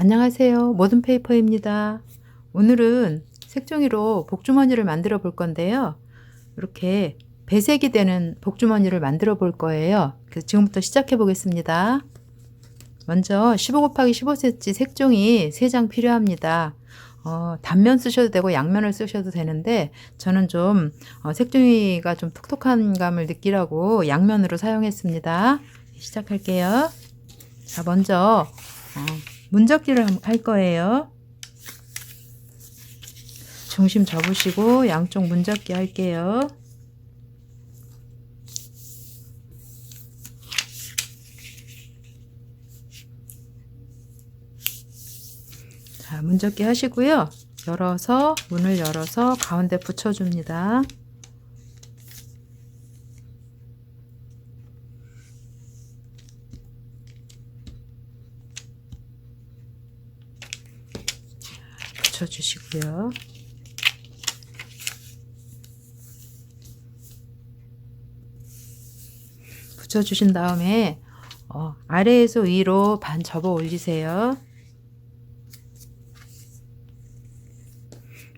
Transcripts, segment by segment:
안녕하세요. 모든 페이퍼입니다. 오늘은 색종이로 복주머니를 만들어 볼 건데요. 이렇게 배색이 되는 복주머니를 만들어 볼 거예요. 그래서 지금부터 시작해 보겠습니다. 먼저 15 곱하기 15cm 색종이 3장 필요합니다. 어, 단면 쓰셔도 되고 양면을 쓰셔도 되는데 저는 좀 어, 색종이가 좀 톡톡한 감을 느끼라고 양면으로 사용했습니다. 시작할게요. 자, 먼저 어, 문접기를 함- 할 거예요. 중심 접으시고 양쪽 문접기 할게요. 자, 문접기 하시고요. 열어서 문을 열어서 가운데 붙여줍니다. 붙여주시고요. 붙여주신 다음에 어, 아래에서 위로 반 접어 올리세요.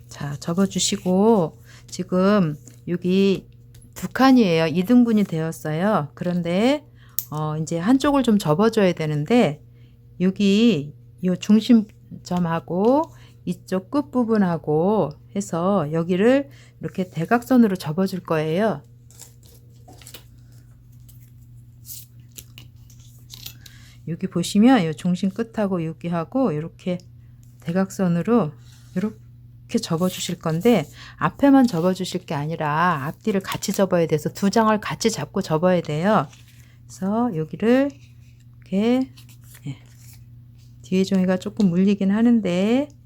자, 접어주시고 지금 여기 두 칸이에요. 2등분이 되었어요. 그런데 어, 이제 한쪽을 좀 접어줘야 되는데 여기 이 중심점하고 이쪽 끝 부분하고 해서 여기를 이렇게 대각선으로 접어줄 거예요. 여기 보시면 이 중심 끝하고 여기하고 이렇게 대각선으로 이렇게 접어 주실 건데 앞에만 접어 주실 게 아니라 앞뒤를 같이 접어야 돼서 두 장을 같이 잡고 접어야 돼요. 그래서 여기를 이렇게 예. 뒤에 종이가 조금 물리긴 하는데 자,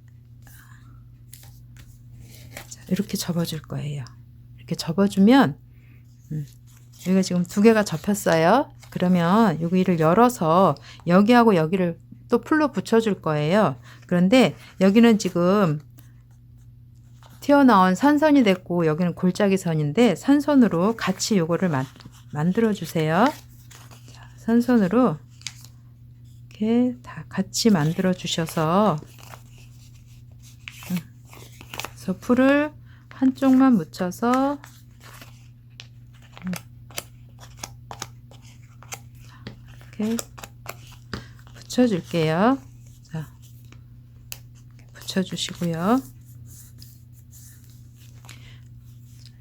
이렇게 접어줄 거예요. 이렇게 접어주면 음, 여기가 지금 두 개가 접혔어요. 그러면 여기를 열어서 여기하고 여기를 또 풀로 붙여줄 거예요. 그런데 여기는 지금 튀어나온 산선이 됐고 여기는 골짜기 선인데 산선으로 같이 요거를 만, 만들어 주세요. 자, 산선으로 이렇게 다 같이 만들어 주셔서 음, 그래서 풀을 한쪽만 묻혀서 음, 이렇게 붙여줄게요. 자, 붙여주시고요.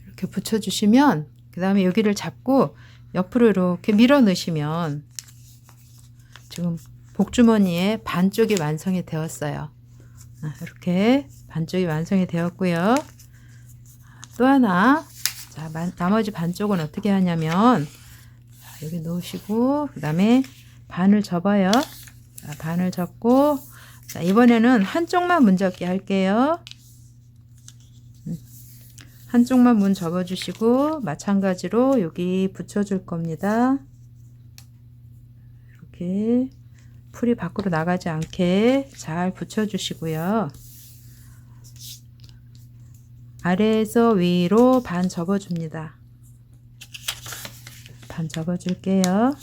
이렇게 붙여주시면 그 다음에 여기를 잡고 옆으로 이렇게 밀어 넣으시면 지금 복주머니의 반쪽이 완성이 되었어요. 아, 이렇게 반쪽이 완성이 되었고요. 또 하나, 자, 만- 나머지 반쪽은 어떻게 하냐면 자, 여기 놓으시고 그 다음에 반을 접어요. 자, 반을 접고 자, 이번에는 한쪽만 문 접기 할게요. 음, 한쪽만 문 접어주시고 마찬가지로 여기 붙여줄 겁니다. 이렇게 풀이 밖으로 나가지 않게 잘 붙여주시고요. 아래에서 위로 반 접어줍니다. 반 접어줄게요.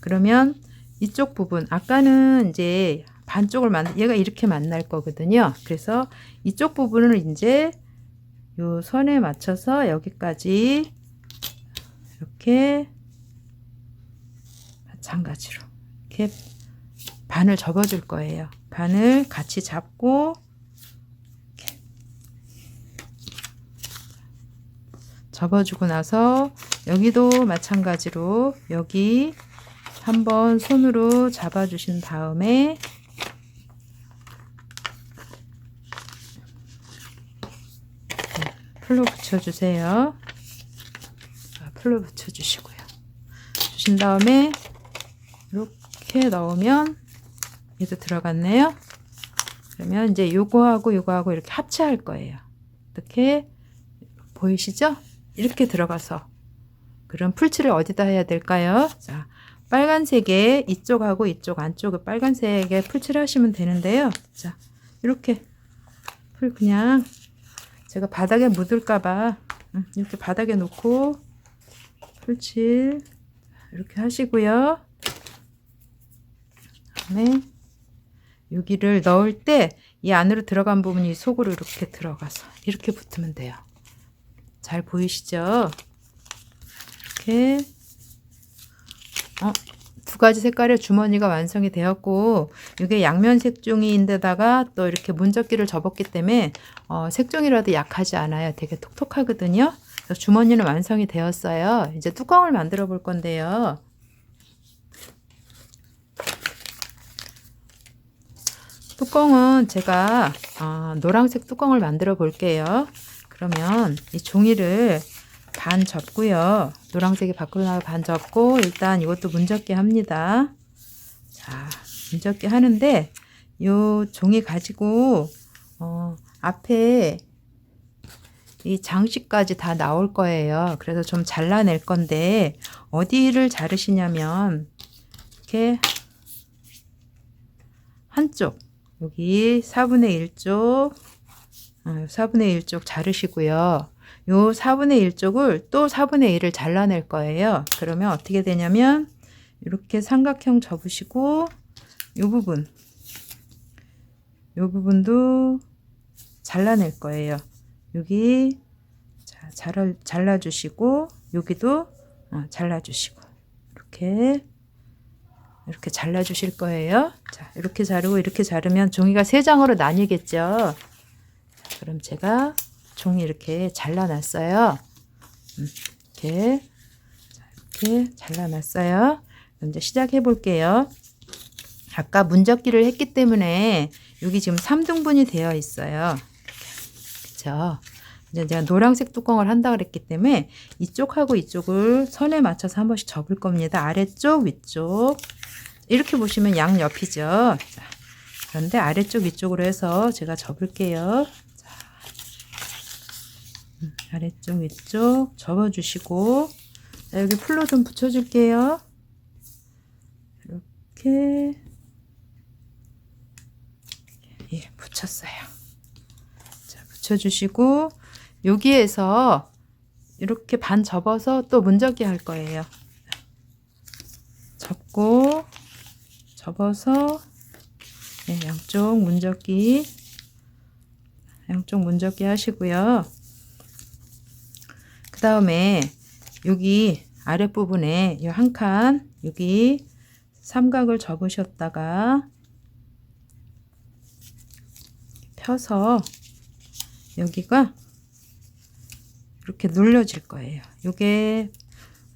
그러면 이쪽 부분 아까는 이제 반쪽을 만 얘가 이렇게 만날 거거든요. 그래서 이쪽 부분을 이제 요 선에 맞춰서 여기까지 이렇게 마찬가지로 이렇게 반을 접어줄 거예요. 반을 같이 잡고 이렇게 접어주고 나서 여기도 마찬가지로 여기 한번 손으로 잡아주신 다음에 네, 풀로 붙여주세요. 자, 풀로 붙여주시고요. 주신 다음에 이렇게 넣으면 얘도 들어갔네요. 그러면 이제 요거하고 요거하고 이렇게 합체할 거예요. 이렇게 보이시죠? 이렇게 들어가서 그럼 풀칠을 어디다 해야 될까요? 자, 빨간색에 이쪽하고 이쪽 안쪽에 빨간색에 풀칠 하시면 되는데요. 자, 이렇게 풀 그냥 제가 바닥에 묻을까봐 음, 이렇게 바닥에 놓고 풀칠 이렇게 하시고요. 그다음에 여기를 넣을 때 이 안으로 들어간 부분이 속으로 이렇게 들어가서 이렇게 붙으면 돼요. 잘 보이시죠? 이렇게 어, 두 가지 색깔의 주머니가 완성이 되었고 이게 양면 색종이인데다가 또 이렇게 문접기를 접었기 때문에 어, 색종이라도 약하지 않아요. 되게 톡톡하거든요. 그래서 주머니는 완성이 되었어요. 이제 뚜껑을 만들어 볼 건데요. 뚜껑은 제가 아, 노란색 뚜껑을 만들어 볼게요. 그러면 이 종이를 반 접고요. 노란색이 밖으로 나가 반 접고 일단 이것도 문접기 합니다. 자, 문접기 하는데 요 종이 가지고 어, 앞에 이 장식까지 다 나올 거예요. 그래서 좀 잘라낼 건데 어디를 자르시냐면 이렇게 한쪽 여기 4분의 1쪽 4분의 1쪽 자르시고요. 요 4분의 1쪽을 또 4분의 1을 잘라낼 거예요. 그러면 어떻게 되냐면 이렇게 삼각형 접으시고 요 부분 요 부분도 잘라낼 거예요. 여기 자, 잘라, 잘라주시고 여기도 어, 잘라주시고 이렇게 이렇게 잘라주실 거예요. 자, 이렇게 자르고 이렇게 자르면 종이가 세 장으로 나뉘겠죠. 자, 그럼 제가 종이 이렇게 잘라놨어요. 음, 이렇게 자, 이렇게 잘라놨어요. 이제 시작해 볼게요. 아까 문접기를 했기 때문에 여기 지금 3등분이 되어 있어요. 그죠? 이제 제가 노란색 뚜껑을 한다 그랬기 때문에 이쪽하고 이쪽을 선에 맞춰서 한 번씩 접을 겁니다. 아래쪽, 위쪽. 이렇게 보시면 양옆이죠. 자, 그런데 아래쪽, 위쪽으로 해서 제가 접을게요. 아래쪽, 위쪽 접어주시고 자, 여기 풀로 좀 붙여줄게요. 이렇게 예, 붙였어요. 자, 붙여주시고 여기에서 이렇게 반 접어서 또 문접기 할 거예요. 접고 접어서 네, 양쪽 문접기 양쪽 문접기 하시고요. 그 다음에 여기 아랫부분에 이 한 칸 여기 삼각을 접으셨다가 펴서 여기가 이렇게 눌려질 거예요. 이게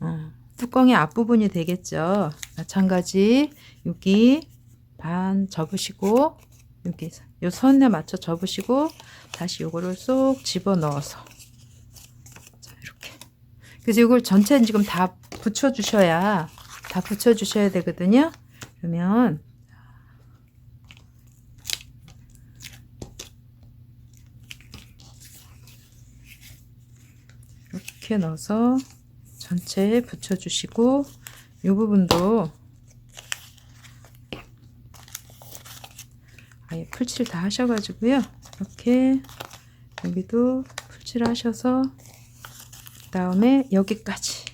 어, 뚜껑의 앞부분이 되겠죠. 마찬가지 여기 반 접으시고 여기 요 선에 맞춰 접으시고 다시 요거를 쏙 집어 넣어서 자 이렇게 그래서 이걸 전체 지금 다 붙여 주셔야 다 붙여 주셔야 되거든요. 그러면 이렇게 넣어서 전체에 붙여주시고 이 부분도 아예 풀칠 다 하셔가지고요. 이렇게 여기도 풀칠 하셔서 그 다음에 여기까지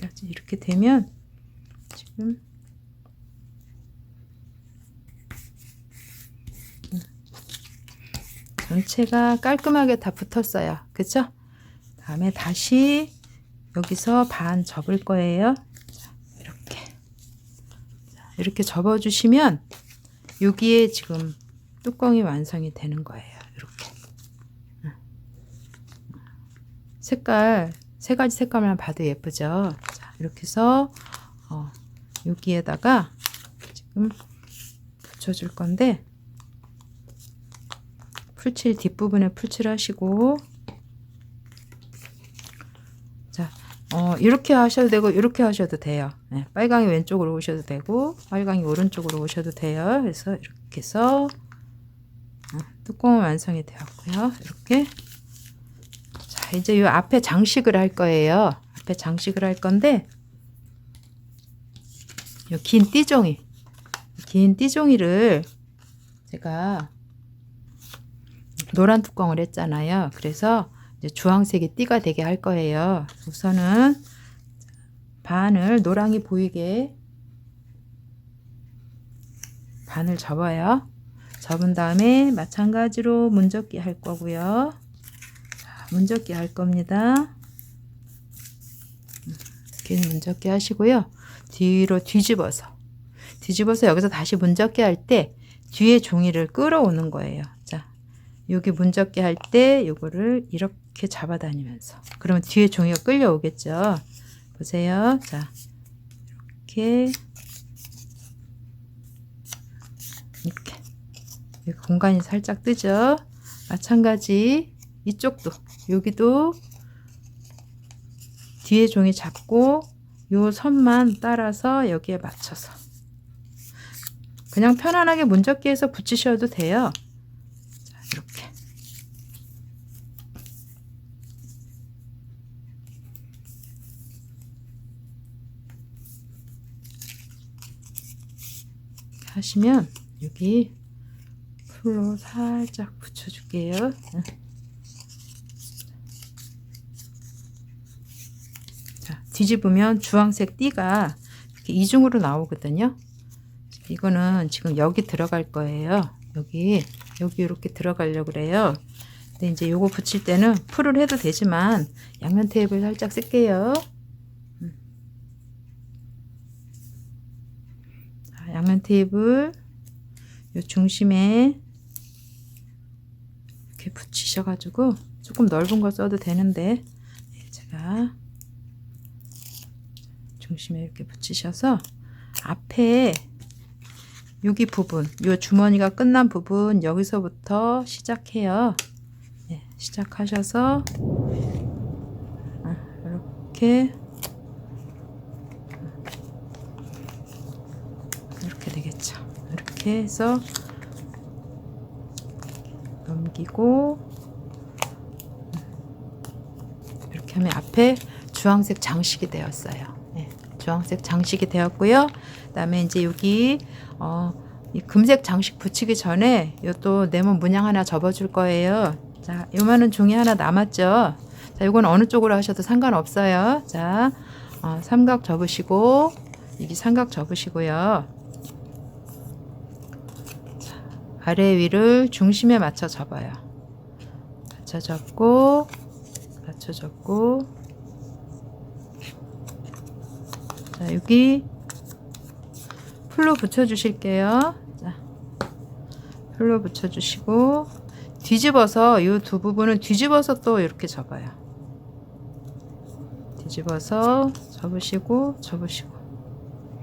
까지 이렇게 되면 지금 전체가 깔끔하게 다 붙었어요. 그쵸? 다음에 다시 여기서 반 접을 거예요. 자, 이렇게. 자, 이렇게 접어주시면 여기에 지금 뚜껑이 완성이 되는 거예요. 이렇게. 색깔, 세 가지 색깔만 봐도 예쁘죠? 자, 이렇게 해서, 어, 여기에다가 지금 붙여줄 건데, 풀칠 뒷부분에 풀칠하시고 자 어, 이렇게 하셔도 되고 이렇게 하셔도 돼요. 네, 빨강이 왼쪽으로 오셔도 되고 빨강이 오른쪽으로 오셔도 돼요. 그래서 이렇게 해서 어, 뚜껑은 완성이 되었고요. 이렇게 자 이제 이 앞에 장식을 할 거예요. 앞에 장식을 할 건데 이긴 띠종이 긴 띠종이를 제가 노란 뚜껑을 했잖아요. 그래서 이제 주황색이 띠가 되게 할 거예요. 우선은 반을 노랑이 보이게 반을 접어요. 접은 다음에 마찬가지로 문접기 할 거고요. 자, 문접기 할 겁니다. 이렇게 문접기 하시고요. 뒤로 뒤집어서 뒤집어서 여기서 다시 문접기 할 때 뒤에 종이를 끌어오는 거예요. 자, 여기 문접기 할 때 요거를 이렇게 잡아다니면서 그러면 뒤에 종이가 끌려오겠죠. 보세요. 자, 이렇게 이렇게 공간이 살짝 뜨죠. 마찬가지 이쪽도 여기도 뒤에 종이 잡고 요 선만 따라서 여기에 맞춰서 그냥 편안하게 문접기에서 붙이셔도 돼요. 자, 이렇게 하시면 여기 풀로 살짝 붙여줄게요. 자, 뒤집으면 주황색 띠가 이렇게 이중으로 나오거든요. 이거는 지금 여기 들어갈 거예요. 여기 여기 이렇게 들어가려고 그래요. 근데 이제 요거 붙일 때는 풀을 해도 되지만 양면 테이프를 살짝 쓸게요. 음. 자, 양면 테이프 요 중심에 이렇게 붙이셔가지고 조금 넓은 거 써도 되는데 네, 제가 중심에 이렇게 붙이셔서 앞에 여기 부분, 요 주머니가 끝난 부분 여기서부터 시작해요. 네, 시작하셔서 아, 이렇게 이렇게 되겠죠. 이렇게 해서 넘기고 이렇게 하면 앞에 주황색 장식이 되었어요. 네, 주황색 장식이 되었고요. 그다음에 이제 여기 어, 이 금색 장식 붙이기 전에 요 또 네모 문양 하나 접어줄 거예요. 자, 요만한 종이 하나 남았죠. 자, 이건 어느 쪽으로 하셔도 상관없어요. 자, 어, 삼각 접으시고 여기 삼각 접으시고요. 자, 아래 위를 중심에 맞춰 접어요. 맞춰 접고 맞춰 접고 자, 여기 풀로 붙여 주실게요. 자. 풀로 붙여 주시고 뒤집어서 이 두 부분은 뒤집어서 또 이렇게 접어요. 뒤집어서 접으시고 접으시고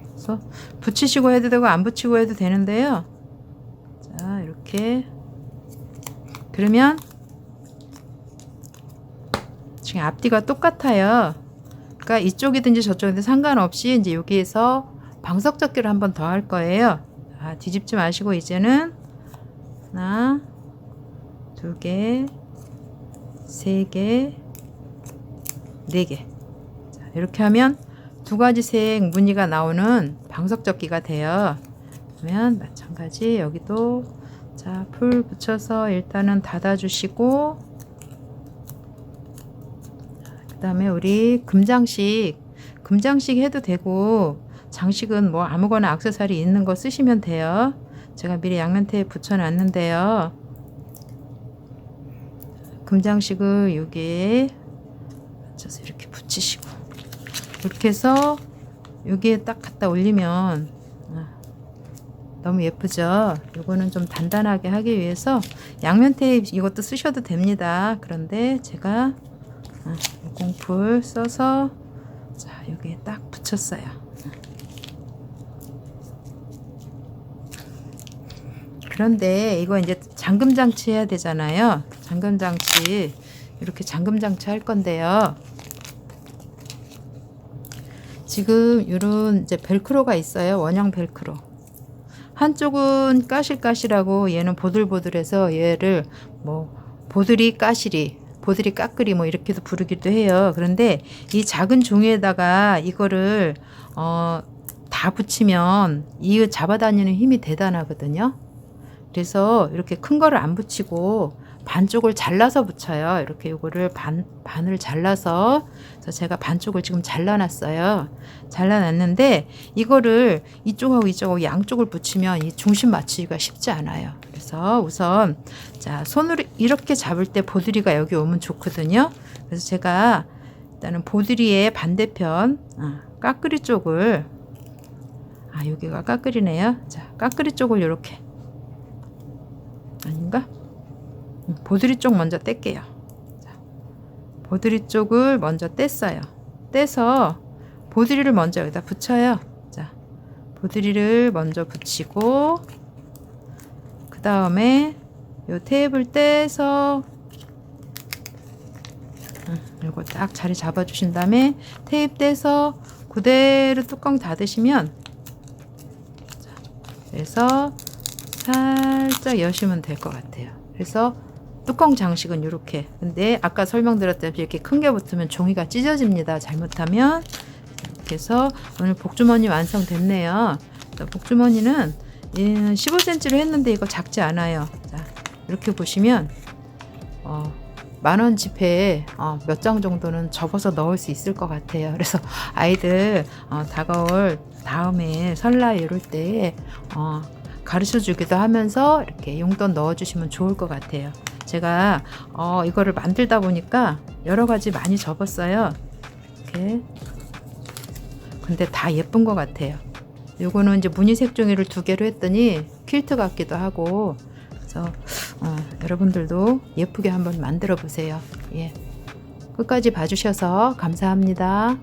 그래서 붙이시고 해도 되고 안 붙이고 해도 되는데요. 자, 이렇게 그러면 지금 앞뒤가 똑같아요. 그러니까 이쪽이든지 저쪽이든지 상관없이 이제 여기에서 방석 접기를 한 번 더 할 거예요. 아, 뒤집지 마시고 이제는 하나, 두 개, 세 개, 네 개. 자, 이렇게 하면 두 가지 색 무늬가 나오는 방석 접기가 돼요. 그러면 마찬가지 여기도 자, 풀 붙여서 일단은 닫아 주시고 그 다음에 우리 금장식 금장식 해도 되고 장식은 뭐 아무거나 악세사리 있는 거 쓰시면 돼요. 제가 미리 양면테에 붙여 놨는데요. 금장식을 여기에 맞춰서 이렇게 붙이시고 이렇게 해서 여기에 딱 갖다 올리면 아, 너무 예쁘죠? 이거는 좀 단단하게 하기 위해서 양면 테이프 이것도 쓰셔도 됩니다. 그런데 제가 아, 공풀 써서 자 여기에 딱 붙였어요. 그런데 이거 이제 잠금 장치 해야 되잖아요. 잠금 장치 이렇게 잠금 장치 할 건데요. 지금 이런 이제 벨크로가 있어요. 원형 벨크로. 한쪽은 까실까실하고 얘는 보들보들해서 얘를 뭐 보들이 까실이 보들이 까끌이 뭐 이렇게도 부르기도 해요. 그런데 이 작은 종이에다가 이거를 어, 다 붙이면 이 잡아다니는 힘이 대단하거든요. 그래서 이렇게 큰 거를 안 붙이고 반쪽을 잘라서 붙여요. 이렇게 요거를 반 반을 잘라서 그래서 제가 반쪽을 지금 잘라놨어요. 잘라놨는데 이거를 이쪽하고 이쪽하고 양쪽을 붙이면 이 중심 맞추기가 쉽지 않아요. 그래서 우선 자 손으로 이렇게 잡을 때 보드리가 여기 오면 좋거든요. 그래서 제가 일단은 보드리의 반대편 아, 까끄리 쪽을 아 여기가 까끄리네요. 자 까끄리 쪽을 이렇게 아닌가? 음, 보드리 쪽 먼저 뗄게요. 자, 보드리 쪽을 먼저 뗐어요. 떼서 보드리를 먼저 여기다 붙여요. 자, 보드리를 먼저 붙이고 그 다음에 요 테이블 떼서 음, 요거 딱 자리 잡아주신 다음에 테이프 떼서 그대로 뚜껑 닫으시면 자, 그래서 살짝 여시면 될 것 같아요. 그래서 뚜껑 장식은 이렇게. 근데 아까 설명드렸다시피 이렇게 큰 게 붙으면 종이가 찢어집니다. 잘못하면 해서 오늘 복주머니 완성됐네요. 자, 복주머니는 15cm로 했는데 이거 작지 않아요. 자, 이렇게 보시면 어, 만원 지폐에 어, 몇 장 정도는 접어서 넣을 수 있을 것 같아요. 그래서 아이들 어, 다가올 다음에 설날 이럴 때 어, 가르쳐 주기도 하면서 이렇게 용돈 넣어 주시면 좋을 것 같아요. 제가 어, 이거를 만들다 보니까 여러 가지 많이 접었어요. 이렇게. 근데 다 예쁜 것 같아요. 요거는 이제 무늬 색 종이를 두 개로 했더니 퀼트 같기도 하고 그래서 어, 여러분들도 예쁘게 한번 만들어 보세요. 예. 끝까지 봐주셔서 감사합니다.